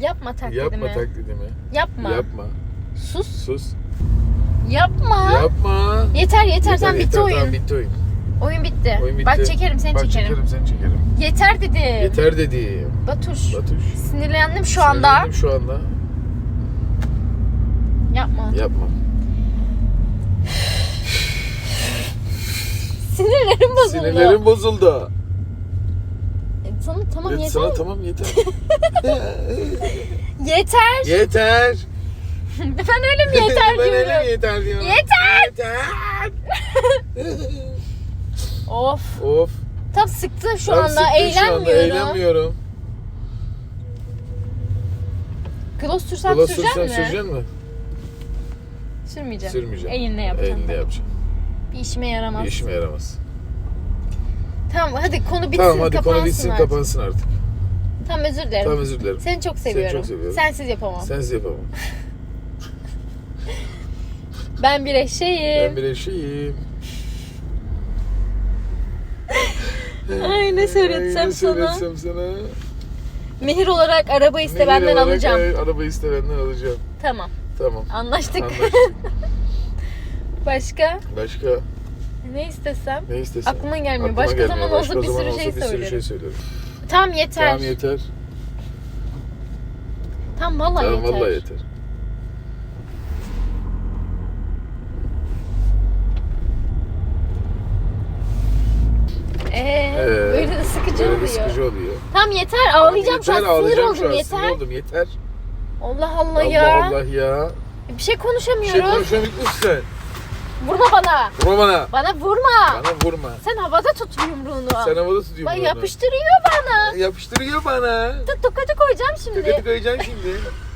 Yapma taklidimi. Yapma taklidimi. Yapma. Yapma. Sus. Sus. Yapma. Yapma. Yeter yeter, tamam bitti oyun. Tamam bitti oyun. Oyun bitti. Oyun bitti. Bak çekerim seni Bak çekerim. çekerim seni çekerim. Yeter dedim. Yeter dedim. Batuş. Batuş. Sinirlendim şu anda. Sinirlendim şu anda. Yapma. Yapma. Sinirlerim bozuldu. Sinirlerim bozuldu. Sana tamam Evet, yeter. sana tamam yeter. Yeter. yeter. ben öyle mi yeter ben diyorum. öyle mi yeter diyorum. Yeter. Yeter. Of. of. Tam sıktı şu Tam anda. sıktın şu anda, Eğlenmiyorum. Eğlenmiyorum. Gloss sürsem Kola sürecek mi? süreceksin mi? Sürmeyeceğim. Sürmeyeceğim. Elinle yapacağım. Elinde yapacağım. Bir işime yaramaz. Bir işime yaramaz. Tamam hadi konu bitsin tamam hadi kapansın konu bitsin artık. kapansın artık. Tamam özür dilerim. Tamam özür dilerim. Seni çok seviyorum. çok seviyorum. Sensiz yapamam. Sensiz yapamam. Ben bir eşeğim. Ben bir eşeğim. Ay ne söyletsem ne sana. söyletsem sana. Mehir olarak araba iste Mehir benden olarak, alacağım. e, Arabayı iste benden alacağım. Tamam. Tamam. Anlaştık. Anlaştık. Başka Başka ne istesem? ne istesen. Aklıma gelmiyor. Aklıma Başka gelmiyor. zaman Başka olsa bir zaman sürü olsa şey bir sürü söylerim. şey söylerim. Tamam yeter. Tamam yeter. Tamam vallahi Tamam yeter. vallahi yeter. Ee, Ee, böyle de sıkıcı Böyle oluyor. bir sıkıcı oluyor. Tamam yeter ağlayacağım şu an sinir ağlayacağım oldum an, yeter. Sinir oldum yeter. Allah Allah, Allah ya. Allah ya. Bir şey Bir konuşamıyoruz. şey konuşamıyorsun sen. Vurma bana. Vurma bana. Bana vurma. Bana vurma. Sen havada tut yumruğunu. Sen havada tutuyorsun Bak bunu. yapıştırıyor bana. Yapıştırıyor bana. Tut tokatı koyacağım şimdi. Tıkatı koyacaksın şimdi.